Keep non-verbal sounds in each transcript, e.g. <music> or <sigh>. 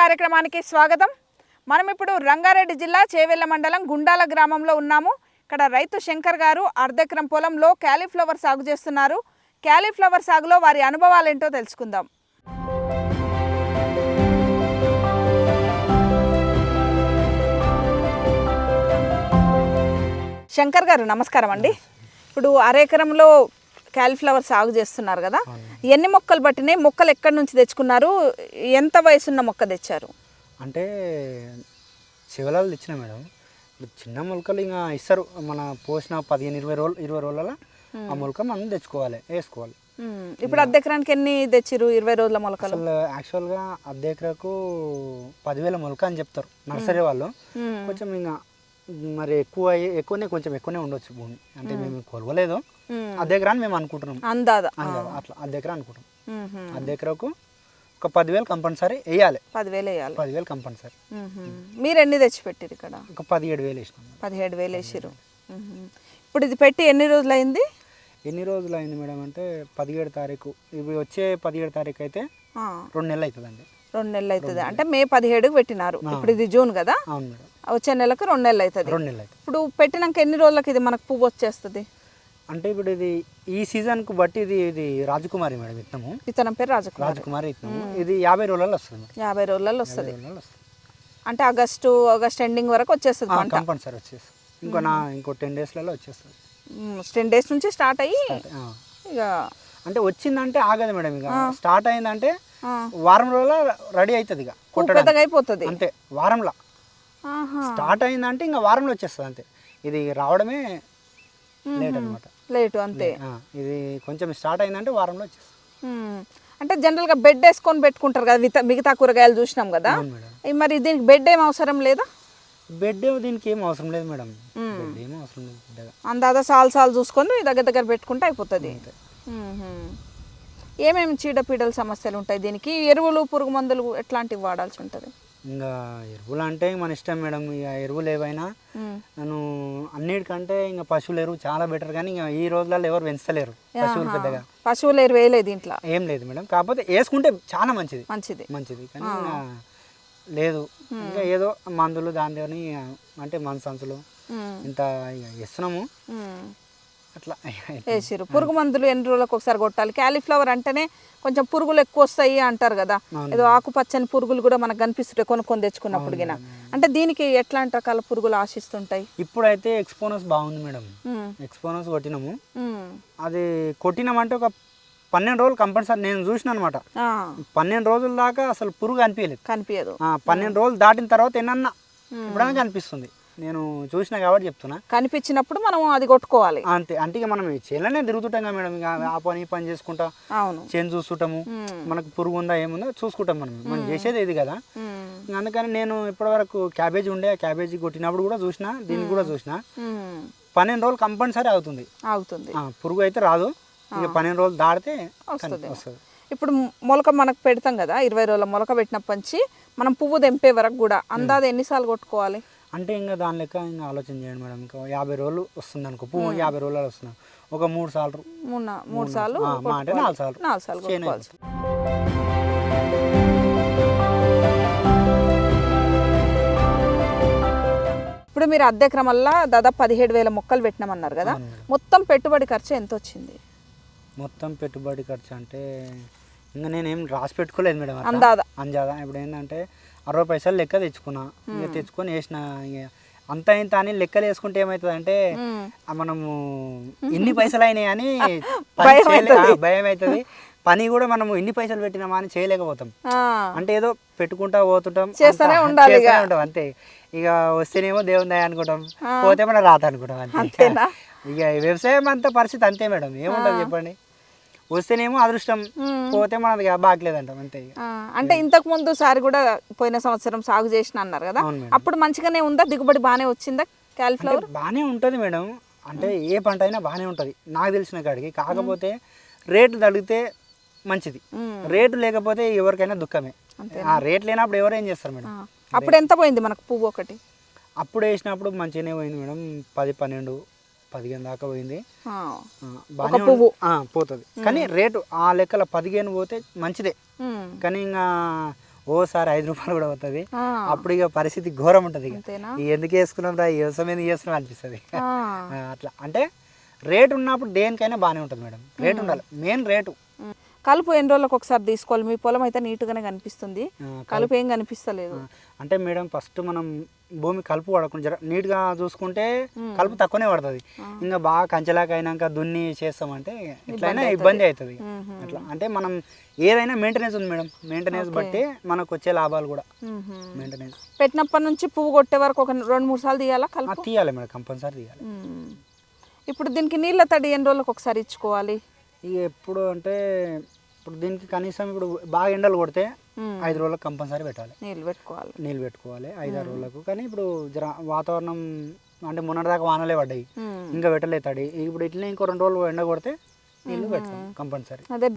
కార్యక్రమానికి స్వాగతం. మనం ఇప్పుడు రంగారెడ్డి జిల్లా చేవెళ్ళ మండలం గుండాల గ్రామంలో ఉన్నాము. ఇక్కడ రైతు శంకర్ గారు అర్ధెకరం పొలంలో క్యాలీఫ్లవర్ సాగు చేస్తున్నారు. క్యాలీఫ్లవర్ సాగులో వారి అనుభవాలు ఏంటో తెలుసుకుందాం. శంకర్ గారు నమస్కారం అండి. ఇప్పుడు అరెకరంలో క్యాలీఫ్లవర్ సాగు చేస్తున్నారు కదా. ఎన్ని మొక్కలు పట్టినాయి? మొక్కలు ఎక్కడి నుంచి తెచ్చుకున్నారు? ఎంత వయసున్న మొక్క తెచ్చారు? అంటే శివలాలు తెచ్చిన మేడం. ఇప్పుడు చిన్న మొలకలు ఇంకా ఇస్తారు. మన పోసిన పదిహేను ఇరవై రోజులు ఇరవై రోజుల ఆ మొలక మనం తెచ్చుకోవాలి వేసుకోవాలి. ఇప్పుడు అర్ధ ఎకరానికి ఎన్ని తెచ్చిరు ఇరవై రోజుల మొలకలు? అసలు యాక్చువల్గా అర్ధ ఎకరకు పదివేల మొలక అని చెప్తారు నర్సరీ వాళ్ళు. కొంచెం ఇంకా మరి ఎక్కువ ఎక్కువనే కొంచెం ఎక్కువనే ఉండొచ్చు భూమి. అంటే మేము. కొలవలేదు. అర్ధ ఎకరా అని మేము అనుకుంటున్నాం. అందాద? అట్లా అర్ధ ఎకరా అనుకుంటాం మ్మ్. అర్ధ ఎకరకు ఒక పదివేలు కంపల్సరీ వేయాలి. పదివేలు వేయాలి. పదివేలు కంపల్సరీ. మీరు ఎన్ని తెచ్చిపెట్టిరు ఇక్కడ? ఒక పదిహేడు వేలు వేసినాం. పదిహేడు వేలు వేసిరు. ఇప్పుడు ఇది పెట్టి ఎన్ని రోజులు అయింది ఎన్ని రోజులు అయింది మేడం అంటే పదిహేడు తారీఖు. ఇవి వచ్చే పదిహేడు తారీఖు అయితే ఆ, రెండు నెలలు అవుతుందండి. రెండు నెలలు అవుతుంది. అంటే మే పదిహేడుకి పెట్టినారు. ఇప్పుడు ఇది జూన్ కదా? అవును మేడం. వచ్చే నెలకు రెండు నెలలు అవుతుంది. రెండు నెలలు అవుతుంది. ఇప్పుడు పెట్టినాక ఎన్ని రోజులకి ఇది మనకు పువ్వు వచ్చేస్తుంది? అంటే ఇప్పుడు ఇది ఈ సీజన్కు బట్టి ఇది ఇది రాజకుమారి మేడం విత్తనము విత్తనం పేరు రాజకుమారి. రాజకుమారి విత్తనము ఇది యాభై రోజులలో వస్తుంది యాభై రోజులలో వస్తుంది. అంటే ఆగస్టు ఆగస్ట్ ఎండింగ్ వరకు వచ్చేస్తుంది కంపల్సరీ వచ్చేస్తుంది. ఇంకో నా ఇంకో టెన్ డేస్లలో వచ్చేస్తుంది. టెన్ డేస్ నుంచి స్టార్ట్ అయ్యి. ఇక అంటే వచ్చిందంటే ఆగదు మేడం ఇక. స్టార్ట్ అయిందంటే వారం రోజుల రెడీ అవుతుంది ఇక. పెద్దగా అయిపోతుంది. అంతే వారంలో. స్టార్ట్ అయిందంటే ఇంకా వారంలో వచ్చేస్తుంది అంతే. ఇది రావడమే లేట్ అనమాట లేటు అంతే. ఇది కొంచెం స్టార్ట్ అయిందంటే వారంలో వచ్చేస్తుంది. అంటే జనరల్గా బెడ్ వేసుకొని పెట్టుకుంటారు కదా మిగతా కూరగాయలు చూసినాం కదా. మరి దీనికి బెడ్ ఏం అవసరం లేదా? బెడ్ దీనికి ఏం అవసరం లేదు మేడం. బెడ్ ఏం అవసరం లేదు అందాద సాల్ సాల్ చూసుకొని దగ్గర దగ్గర పెట్టుకుంటే అయిపోతుంది. మ్మ్. ఏమేమి చీడపీడల సమస్యలు ఉంటాయి దీనికి? ఎరువులు పురుగు మందులు ఎట్లాంటివి వాడాల్సి ఉంటుంది? ఇంకా ఎరువులు అంటే మన ఇష్టం మేడం. ఇక ఎరువులు ఏవైనా. నన్ను అన్నిటికంటే ఇంకా పశువుల ఎరువు చాలా బెటర్ కానీ ఇంకా ఈ రోజులలో ఎవరు పెంచలేరు పశువులు పెద్దగా. పశువులు ఎరువు వేయలేదు దీంట్లో. ఏం లేదు మేడం. కాకపోతే వేసుకుంటే చాలా మంచిది. మంచిది. మంచిది. కానీ ఇంకా లేదు. ఇంకా ఏదో మందులు దాని అంటే మన సంచులు. ఇంత ఇక ఇస్తున్నాము. అట్లా. వేసిరు పురుగు మందులు ఎన్ని రోజులకు ఒకసారి కొట్టాలి. క్యాలీఫ్లవర్ అంటేనే కొంచెం పురుగులు ఎక్కువ వస్తాయి అంటారు కదా. ఏదో ఆకుపచ్చని పురుగులు కూడా మనకు కనిపిస్తుంటాయి కొనుక్కొని తెచ్చుకున్నప్పుడు గిన. అంటే దీనికి ఎట్లాంటి రకాల పురుగులు ఆశిస్తుంటాయి? ఇప్పుడైతే ఎక్స్పోనస్ బాగుంది మేడం. ఎక్స్పోనస్ కొట్టినాము. అది కొట్టినామంటే ఒక పన్నెండు రోజులు కంపల్సరీ నేను చూసిన అనమాట పన్నెండు రోజుల దాకా అసలు పురుగు అనిపించలేదు కనిపించదు పన్నెండు రోజులు దాటిన తర్వాత ఏమన్నా ఇప్పుడన్నా కనిపిస్తుంది. నేను చూసిన కాబట్టి చెప్తున్నా. కనిపించినప్పుడు మనం అది కొట్టుకోవాలి. అంతే. అంటే ఇక మనం చేనులోనే తిరుగుతుంటాం కదా మేడం. ఇక ఆ పని ఈ పని చేసుకుంటా. అవును. చేను చూస్తుంటాము. మనకు పురుగు ఉందా ఏముందో చూసుకుంటాం మనం. మనం చేసేది ఇది కదా. అందుకని నేను ఇప్పటివరకు క్యాబేజీ ఉండే క్యాబేజీ కొట్టినప్పుడు కూడా చూసిన దీనికి కూడా చూసిన. పన్నెండు రోజులు కంపల్సరీ అవుతుంది. ఆ, పురుగు అయితే రాదు. ఇక పన్నెండు రోజులు దాటితే వస్తుంది. వస్తుంది. ఇప్పుడు మొలక మనకు పెడతాం కదా ఇరవై రోజుల మొలక పెట్టినప్పటి నుంచి మనం పువ్వు తెంపే వరకు కూడా అందాది ఎన్నిసార్లు కొట్టుకోవాలి? అంటే ఇంకా దాని లెక్క ఇంకా ఆలోచన చేయండి మేడం. ఇంకా యాభై రోజులు వస్తుంది అనుకో. పువ్వు యాభై రోజులు వస్తుంది. ఒక మూడు సార్లు. మూడు సార్లు అంటే నాలుగు సార్లు. నాలుగు సార్లు ఇప్పుడు మీరు అద్దె క్రమల్లా దాదాపు పదిహేడు వేల మొక్కలు పెట్టినామన్నారు కదా. మొత్తం పెట్టుబడి ఖర్చు ఎంత వచ్చింది? మొత్తం పెట్టుబడి ఖర్చు అంటే ఇంకా నేనేం రాసి పెట్టుకోలేదు మేడం. అందాద అంజాదా ఇప్పుడు ఏంటంటే అరవై పైసలు లెక్క తెచ్చుకున్నా. ఇక తెచ్చుకొని వేసిన ఇక అంత ఇంత అని లెక్కలు వేసుకుంటే ఏమవుతుంది అంటే మ్మ్. మనము ఇన్ని పైసలు అయినాయి అని <laughs> భయం అవుతది. ఆ, భయం అవుతుంది పని కూడా మనము ఇన్ని పైసలు పెట్టినామా అని చేయలేకపోతాం. అంటే ఏదో పెట్టుకుంటా పోతుంటాం చేస్తూనే ఉండాలి ఉంటాం అంతే. ఇక వస్తేనేమో దేవుని దయ అనుకుంటాం పోతే మన రాత అనుకుంటాం అంతే? ఇక వ్యవసాయం అంతా పరిస్థితి అంతే మేడం. ఏముంటుంది చెప్పండి? వస్తేనేమో అదృష్టం. పోతే మనది ఇక బాగలేదంటాం అంతే అంటే ఇంతకు ముందు సారి కూడా పోయిన సంవత్సరం సాగు చేసిన అన్నారు కదా. అప్పుడు మంచిగానే ఉందా? దిగుబడి బాగానే వచ్చిందా? క్యాలిఫ్లవర్? అంటే బాగానే ఉంటుంది మేడం. అంటే ఏ పంట అయినా బాగానే ఉంటుంది. నాకు తెలిసిన కాడికి. కాకపోతే రేటు తగ్గితే మంచిది. రేటు లేకపోతే ఎవరికైనా దుఃఖమే. ఆ రేట్ లేనప్పుడు ఎవరు ఏం చేస్తారు మేడం? అప్పుడు ఎంత పోయింది మనకు పువ్వు ఒకటి? అప్పుడు వేసినప్పుడు మంచిగానే పోయింది మేడం. పది పన్నెండు పదిహేను దాకా పోయింది. బాగానే. పువ్వు. పోతుంది. కానీ రేటు ఆ లెక్కల పదిహేను పోతే మంచిదే. కానీ ఇంకా ఓసారి ఐదు రూపాయలు కూడా అవుతుంది ఆ, అప్పుడు ఇక పరిస్థితి ఘోరం ఉంటుంది ఇక ఎందుకు వేసుకున్నాం రా వ్యవసాయం చేస్తున్నాం అనిపిస్తుంది. అట్లా. అంటే రేటు ఉన్నప్పుడు దేనికైనా బాగానే ఉంటుంది మేడం. రేటు ఉండాలి. Main rate. కలుపు ఎన్ని రోజులకు ఒకసారి తీసుకోవాలి? మీ పొలం అయితే నీట్గానే కనిపిస్తుంది. కలుపు. ఏం కనిపిస్తలేదు. అంటే మేడం ఫస్ట్ మనం భూమి కలుపు పడకుండా జర నీట్గా చూసుకుంటే కలుపు తక్కువనే పడుతుంది. ఇంకా బాగా కంచెలాగా అయినాక దున్ని చేస్తామంటే ఎట్లయినా ఇబ్బంది అవుతుంది. అట్లా. అంటే మనం ఏదైనా మెయింటెనెన్స్ ఉంది మేడం. మెయింటెనెన్స్ బట్టి మనకు వచ్చే లాభాలు కూడా. మెయింటెనెన్స్ పెట్టినప్పటి నుంచి పువ్వు కొట్టే వరకు ఒక రెండు మూడు సార్లు తీయాలా కలుపు? తీయాలి మేడం కంపల్సరీ తీయాలి. ఇప్పుడు దీనికి నీళ్ళ తడి ఎన్ని రోజులకు ఒకసారి ఇచ్చుకోవాలి? ఇక ఎప్పుడు అంటే ఇప్పుడు దీనికి కనీసం ఇప్పుడు బాగా ఎండలు కొడితే. ఐదు రోజులకు కంపల్సరీ పెట్టాలి. నీళ్ళు పెట్టుకోవాలి. నీళ్ళు పెట్టుకోవాలి ఐదు ఆరు రోజులకు. కానీ ఇప్పుడు జర వాతావరణం అంటే మొన్నటిదాకా వానలే పడ్డాయి. ఇంకా పెట్టలేదు తడి. ఇప్పుడు ఇట్లనే ఇంకో రెండు రోజులు ఎండ కొడితే నీళ్ళు పెడతాం కంపల్సరీ. అదే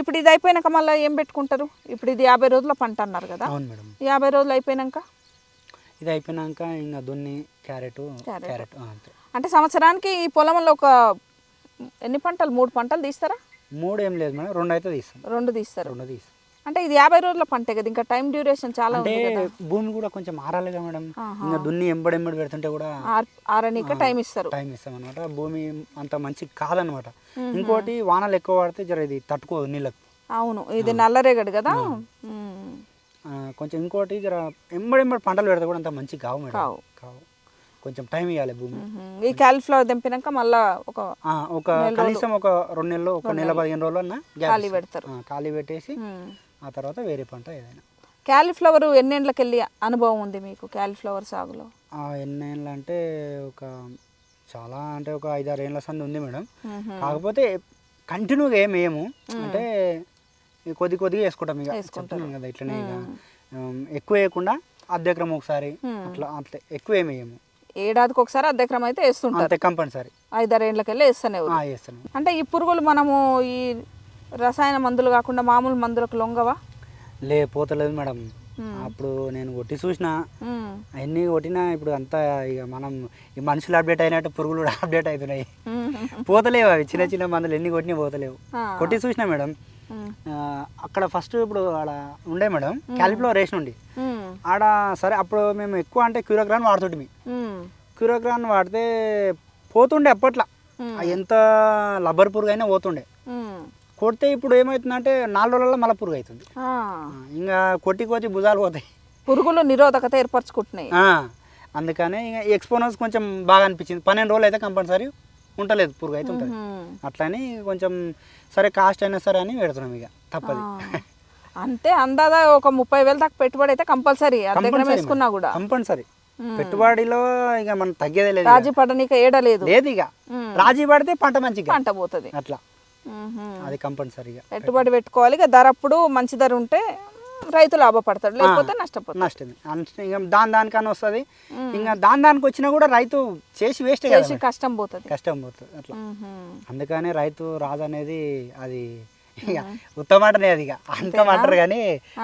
ఇప్పుడు ఇది అయిపోయినాక మళ్ళీ ఏం పెట్టుకుంటారు? ఇప్పుడు ఇది యాభై రోజుల పంట అన్నారు కదా. అవును మేడం. యాభై రోజులు అయిపోయినాక? ఇది అయిపోయినాక ఇంకా దున్ని క్యారెట్ క్యారెట్. అంటే సంవత్సరానికి ఈ పొలంలో ఒక ఎన్ని పంటలు? మూడు పంటలు తీస్తారా? మూడు ఏం లేదు మేడం రెండు అయితే తీస్తాం. రెండు తీస్తారు. రెండు తీస్తాం. అంటే ఇది యాభై రోజుల పంటే కదా ఇంకా టైం డ్యూరేషన్ చాలా అంటే ఉంది భూమి కూడా కొంచెం మారాలి కదా మేడం. ఇంకా దున్ని ఎంబడి ఎంబడి పెడుతుంటే కూడా ఆర్- ఆరనీక టైం ఇస్తారు. టైం ఇస్తాం అనమాట భూమి అంత మంచి కాదనమాట ఇంకోటి వానలు ఎక్కువ పడితే జర ఇది తట్టుకోదు నీళ్ళకు. అవును ఇది నల్లరేగడి కదా? కొంచెం ఇంకోటి జర ఎంబడి ఎంబడి పంటలు పెడితే కూడా అంత మంచి కావు మేడం. కావు. కొంచెం టైం ఇవ్వాలి భూమి. ఈ క్యాలిఫ్లవర్ దింపినాక మళ్ళా ఒక ఒక కనీసం ఒక రెండు నెలలు ఒక నెల పదిహేను రోజులు అన్న ఖాళీ పెడతారు. ఖాళీ పెట్టేసి. ఆ తర్వాత వేరే పంట ఏదైనా. క్యాలీఫ్లవర్ ఎన్నేళ్ళకి వెళ్ళి అనుభవం ఉంది మీకు క్యాలీఫ్లవర్ సాగులో? ఆ, ఎన్ని ఏళ్ళు అంటే ఒక చాలా అంటే ఒక ఐదారు ఏళ్ళ సంది ఉంది మేడం. కాకపోతే కంటిన్యూగా ఏం వేయము. అంటే కొద్ది కొద్దిగా వేసుకుంటాం ఇక. చెప్తున్నాం కదా ఇట్లనే ఇక. ఎక్కువ వేయకుండా అర్ధెకరం ఒకసారి అట్లా అట్లా ఎక్కువ ఏమి వేయము. ఏడాదికి ఒకసారి అద్దెక్రమం అయితే వేస్తుంటారు. కంపల్సరీ. ఐదారేళ్ళకి వెళ్ళి వేస్తూనే అంటే ఈ పురుగులు మనము ఈ రసాయన మందులు కాకుండా మామూలు మందులకు లొంగవా? లే పోతలేదు మేడం. అప్పుడు నేను కొట్టి చూసిన. అన్నీ కొట్టినా ఇప్పుడు అంతా ఇక మనం ఈ మనుషులు అప్డేట్ అయినట్టు పురుగులు కూడా అప్డేట్ అవుతున్నాయి. పోతలేవు అవి. చిన్న చిన్న మందులు ఎన్ని కొట్టినా పోతలేవు. కొట్టి చూసిన మేడం. అక్కడ ఫస్ట్ ఇప్పుడు ఆడ ఉండే మేడం. క్యాలిఫ్లవర్ వేసిన ఉండి. ఆడ సరే అప్పుడు మేము ఎక్కువ అంటే క్యూరోగ్రాన్ వాడుతుంటిమి మ్మ్. క్యూరోగ్రాన్ వాడితే పోతుండే అప్పట్లో. ఎంత లబ్బర్ పురుగు అయినా పోతుండే. కొడితే ఇప్పుడు ఏమవుతుందంటే నాలుగు రోజులలో మళ్ళీ పురుగు అవుతుంది ఇంకా కొట్టి కొట్టి భుజాలు పోతాయి. పురుగులు నిరోధకత ఏర్పరచుకుంటున్నాయి. అందుకనే ఇంకా ఎక్స్పోనస్ కొంచెం బాగా అనిపించింది. పన్నెండు రోజులు అయితే కంపల్సరీ ఉంటలేదు పురుగు అయితే ఉంటుంది. అట్లని కొంచెం సరే కాస్ట్ అయినా సరే అని పెడుతున్నాం ఇక తప్పది. అంతే అందాదా ఒక ముప్పై వేలు దాకా పెట్టుబడి అయితే కంపల్సరీ అద్దెకరం వేసుకున్నా కూడా. కంపల్సరీ. పెట్టుబడిలో ఇక మనం తగ్గేదే లేదు. రాజీ పడనీక ఏడలేదు లేదు. ఇక. రాజీ పడితే పంట మంచిగా. పంట పోతుంది. అట్లా. అది కంపల్సరీగా పెట్టుబడి పెట్టుకోవాలి ఇక ధర అప్పుడు మంచి ధర ఉంటే రైతు లాభపడతాడు లేకపోతే నష్టపోతాడు నష్టమే. అంటే ఇక దాని దానికన్నా వస్తుంది. ఇంకా దాని దానికి వచ్చినా కూడా రైతు చేసి వేస్టే చేసి కష్టం పోతుంది. కష్టం పోతుంది అట్లా. అందుకనే రైతు రాజు అనేది అది ఇక ఉత్తమాటనే అది ఇక. అంతం అంటారు కానీ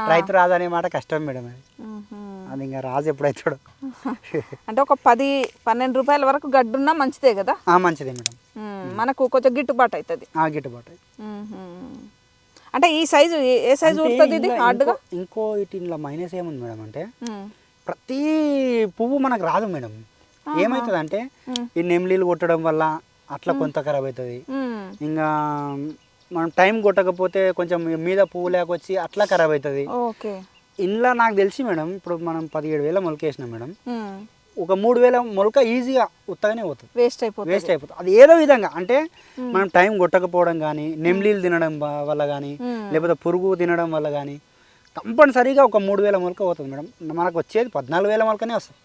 రైతు రాజు అనే మాట కష్టం మేడం అది. అది ఇంకా రాజు ఎప్పుడైతాడు. <laughs> అంటే ఒక పది పన్నెండు రూపాయల వరకు గడ్డున్నా మంచిదే కదా? ఆ, మంచిదే మేడం. మనకు కొంచెం గిట్టుబాటు అవుతుంది ఆ గిట్టుబాటు అంటే ఈ సైజు ఏ- సైజు ఉంటుంది ఇది హార్డ్గా? ఇంకో- ఇంకో ఇటు ఇందులో మైనస్ ఏముంది మేడం అంటే ప్రతి పువ్వు మనకు రాదు మేడం. ఏమవుతుంది అంటే ఈ నెమ్లీలు కొట్టడం వల్ల అట్లా కొంత ఖరాబ్ అవుతుంది ఇంకా మనం టైం కొట్టకపోతే కొంచెం మీద పువ్వు లేకొచ్చి అట్లా ఖరాబ్ అవుతుంది ఓకే. ఇంట్లో నాకు తెలిసి మేడం ఇప్పుడు మనం పదిహేడు వేల మొలక వేసినాం మేడం ఒక మూడు వేల మొలక ఈజీగా ఉత్తగానే పోతుంది. వేస్ట్ అయిపోతుంది. వేస్ట్ అయిపోతుంది. అది ఏదో విధంగా అంటే మనం టైం కొట్టకపోవడం కానీ నెమ్లీలు తినడం వల్ల కానీ. లేకపోతే పురుగు తినడం వల్ల కానీ కంపల్సరీగా ఒక మూడు వేల మొలక పోతుంది మేడం. మనకు వచ్చేది పద్నాలుగు వేల మొలకనే వస్తుంది.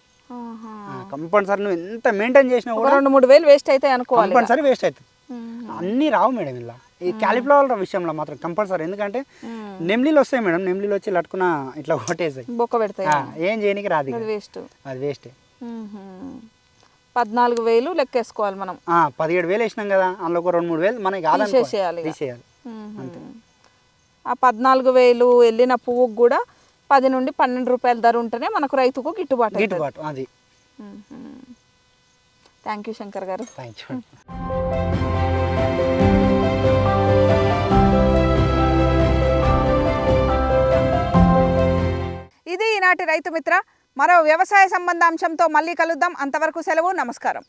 కంపల్సరీ నువ్వు ఎంత మెయింటైన్ చేసినా కూడా రెండు మూడు వేలు వేస్ట్ అయితే అనుకోవాలి కంపల్సరీ వేస్ట్ అవుతుంది. అన్నీ రావు మేడం ఇలా ఈ క్యాలిఫ్లవర్ విషయంలో మాత్రం కంపల్సరీ. ఎందుకంటే. నెమ్లీలు వస్తాయి మేడం. నెమ్లీలు వచ్చి లట్టుకున్న ఇట్లా కొట్టేసాయి బొక్క పెడతాయి. ఏం చేయనికి రాదు వేస్ట్ అది వేస్టే పద్నాలుగు వేలు లెక్కేసుకోవాలి మనం. పదిహేడు వేలు వేసినాం కదా అందులో ఒక రెండు మూడు వేలు మనకి. తీసేయాలి. మ్మ్. ఆ పద్నాలుగు వేలు వెళ్ళిన పువ్వుకు కూడా పది నుండి పన్నెండు రూపాయల ధర ఉంటేనే మనకు రైతుకు గిట్టుబాటు. గిట్టుబాటు అది. థ్యాంక్ యూ శంకర్ గారు. థ్యాంక్ యూ ఈనాటి రైతు మిత్ర మరో వ్యవసాయ సంబంధ అంశంతో మళ్ళీ కలుద్దాం. అంతవరకు సెలవు నమస్కారం.